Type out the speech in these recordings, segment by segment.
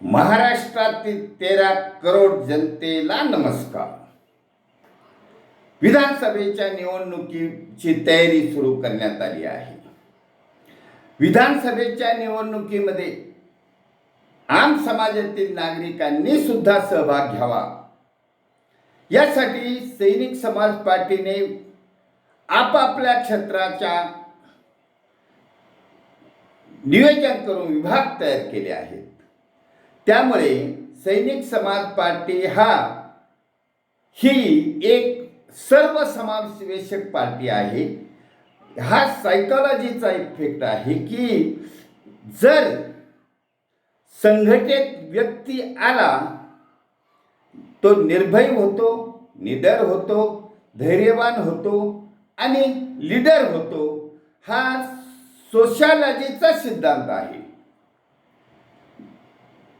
महाराष्ट्रातील तेरा करोड जनतेला नमस्कार. विधानसभेच्या निवडणुकीची तयारी सुरू करण्यात आली आहे. विधानसभेच्या निवडणुकीमध्ये आम समाजातील नागरिकांनी सुद्धा सहभाग घ्यावा. यासाठी सैनिक समाज पार्टीने आपापल्या क्षेत्राच्या नियोजन करून विभाग तयार केले आहेत. त्यामुळे सैनिक समाज पार्टी हा ही एक सर्व समावेशक पार्टी आहे. हा सायकॉलॉजीचा इफेक्ट आहे की जर संघटित व्यक्ती आला तो निर्भय होतो निडर होतो धैर्यवान होतो आणि लीडर होतो हा सोशॉलॉजीचा सिद्धांत आहे.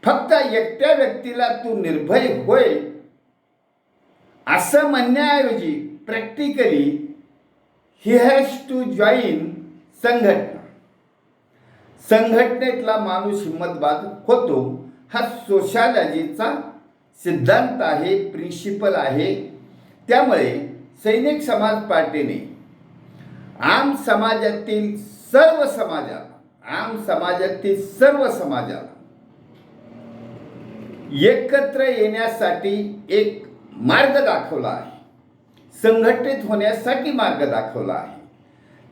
फक्त एकट्या व्यक्तीला तू निर्भय होय. असं म्हणण्याऐवजी practically he has to join संघटना. संघटनेतला माणूस हिंमतबाद होतो. हा सोशालॉजीचा सिद्धांत आहे प्रिन्सिपल आहे. त्यामुळे सैनिक समाज पार्टीने आम समाजातील सर्व समाजाला आम समाजातील सर्व समाजाला एकत्र येण्यासाठी एक मार्ग दाखवला आहे. संघटित होण्यासाठी मार्ग दाखवला आहे.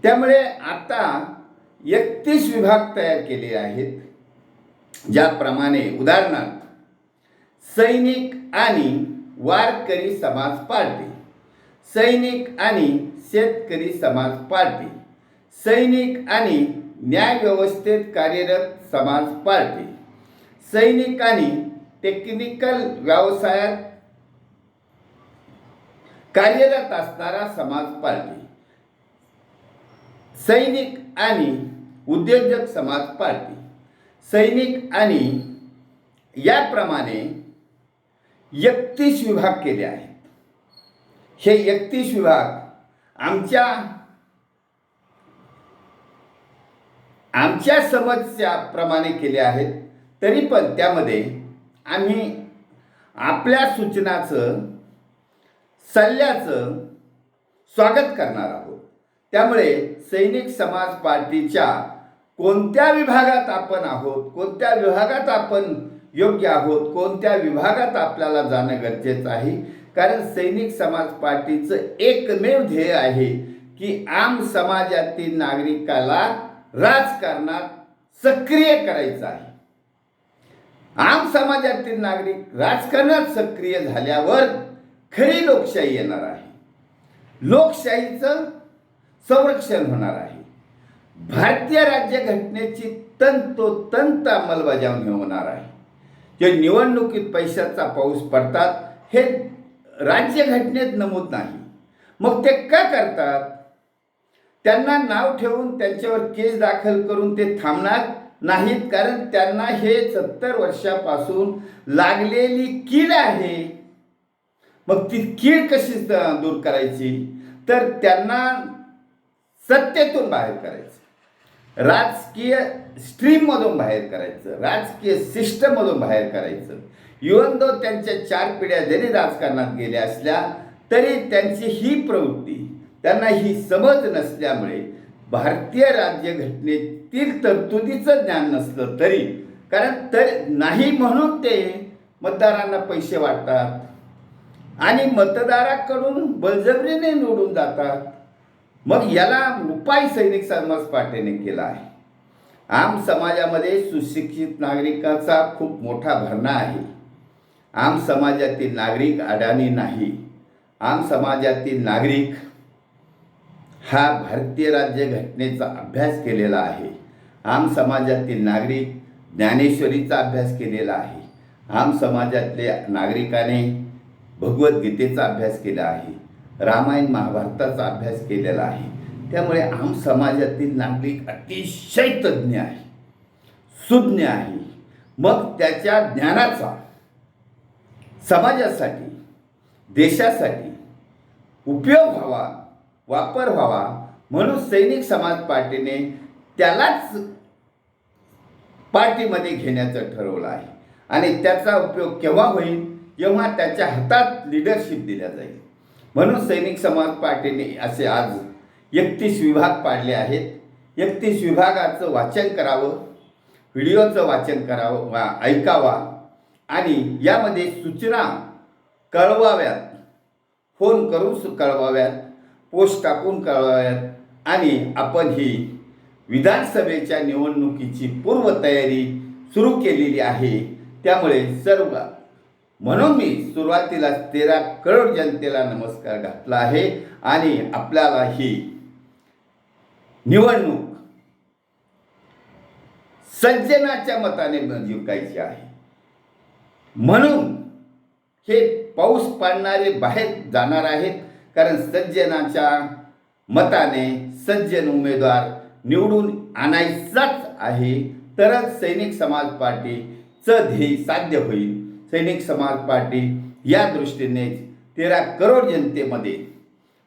त्यामुळे आता एकतीस विभाग तयार केले आहेत ज्याप्रमाणे उदाहरणार्थ सैनिक आणि वारकरी समाज पार्टी सैनिक आणि शेतकरी समाज पार्टी सैनिक आणि न्यायव्यवस्थेत कार्यरत समाज पार्टी सैनिक आणि टेक्निकल व्यवसायात कार्यरत असणारा समाज पार्टी सैनिक आणि उद्योजक समाज पार्टी सैनिक आणि याप्रमाणे एकतीस विभाग केले आहेत. हे एकतीस विभाग आमच्या आमच्या समस्याप्रमाणे केले आहेत तरी पण त्यामध्ये आम्ही आपल्या सूचनाचं सल्ल्याचं स्वागत करणार आहोत. त्यामुळे सैनिक समाज पार्टीच्या कोणत्या विभागात आपण आहोत कोणत्या विभागात आपण योग्य आहोत कोणत्या विभागात आपल्याला जाणं गरजेचं आहे? कारण सैनिक समाज पार्टीचं एकमेव ध्येय आहे की आम समाजातील नागरिकाला राजकारणात सक्रिय करायचं आहे. आम समाजातील नागरिक राजकारणात सक्रिय झाल्यावर खरी लोकशाही येणार आहे. लोकशाहीचं संरक्षण होणार आहे. भारतीय राज्यघटनेची तंतोतंत अंमलबजावणी होणार आहे. जे निवडणुकीत पैशाचा पाऊस पडतात हे राज्यघटनेत नमूद नाही. मग ते का करतात? त्यांना नाव ठेवून त्यांच्यावर केस दाखल करून ते थांबणार? नाहीत कारण त्यांना हे सत्तर वर्षापासून लागलेली कीड आहे. मग ती कीड कशी दूर करायची? तर त्यांना सत्तेतून बाहेर करायचं. राजकीय स्ट्रीममधून बाहेर करायचं. राजकीय सिस्टममधून बाहेर करायचं. इवन दो त्यांच्या चार पिढ्या जरी राजकारणात गेल्या असल्या तरी त्यांची ही प्रवृत्ती त्यांना ही समज नसल्यामुळे भारतीय राज्यघटनेतील तरतुदीचं ज्ञान नसलं तरी कारण तर नाही म्हणून ते मतदारांना पैसे वाटतात आणि मतदाराकडून बळजबरीने निवडून जातात. मग याला उपाय सैनिक समाज पार्टीने केला आहे. आम समाजामध्ये सुशिक्षित नागरिकाचा खूप मोठा भरणा आहे. आम समाजातील नागरिक अडाणी नाही. आम समाजातील नागरिक हा भारतीय राज्यघटनेचा अभ्यास केलेला आहे. आम समाजातील नागरिक ज्ञानेश्वरीचा अभ्यास केलेला आहे. आम समाजातल्या नागरिकाने भगवद्गीतेचा अभ्यास केला आहे. रामायण महाभारताचा अभ्यास केलेला आहे. त्यामुळे आम समाजातील नागरिक अतिशय तज्ज्ञ आहे. सुज्ञ आहे. मग त्याच्या ज्ञानाचा समाजासाठी देशासाठी उपयोग व्हावा वापर व्हावा म्हणून सैनिक समाज पार्टीने त्यालाच पार्टीमध्ये घेण्याचं ठरवलं आहे. आणि त्याचा उपयोग केव्हा होईल? जेव्हा त्याच्या हातात लिडरशिप दिल्या जाईल. म्हणून सैनिक समाज पार्टीने असे आज एकतीस विभाग पाडले आहेत. एकतीस विभागाचं वाचन करावं व्हिडिओचं वाचन करावं वा ऐकावा. आणि यामध्ये सूचना कळवाव्यात फोन करून कळवाव्यात. पोस्ट टाकून कळवाव्यात आणि आपण ही विधानसभेच्या निवडणुकीची पूर्वतयारी सुरू केलेली आहे. त्यामुळे सर्व म्हणून मी सुरुवातीला तेरा करोड जनतेला नमस्कार घातला आहे. आणि आपल्याला ही निवडणूक सज्जनाच्या मताने जिंकायची आहे. म्हणून हे पाऊस पाडणारे बाहेर जाणार आहेत. कारण सज्जनाच्या मताने सज्जन उमेदवार निवडून आणायचाच आहे. तरच सैनिक समाज पार्टीचं ध्येय साध्य होईल. सैनिक समाज पार्टी या दृष्टीने तेरा करोड जनतेमध्ये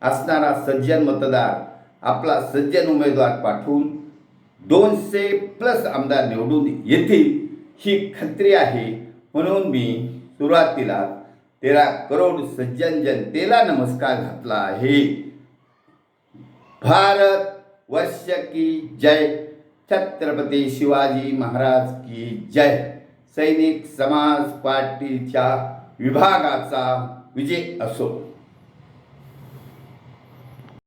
असणारा सज्जन मतदार आपला सज्जन उमेदवार पाठवून दोनशे प्लस आमदार निवडून येतील ही खात्री आहे. म्हणून मी सुरुवातीला तेरा करोड सज्जन जनतेला नमस्कार घातला आहे. भारत वर्ष की जय. छत्रपती शिवाजी महाराज की जय. सैनिक समाज पार्टीच्या विभागाचा विजय असो.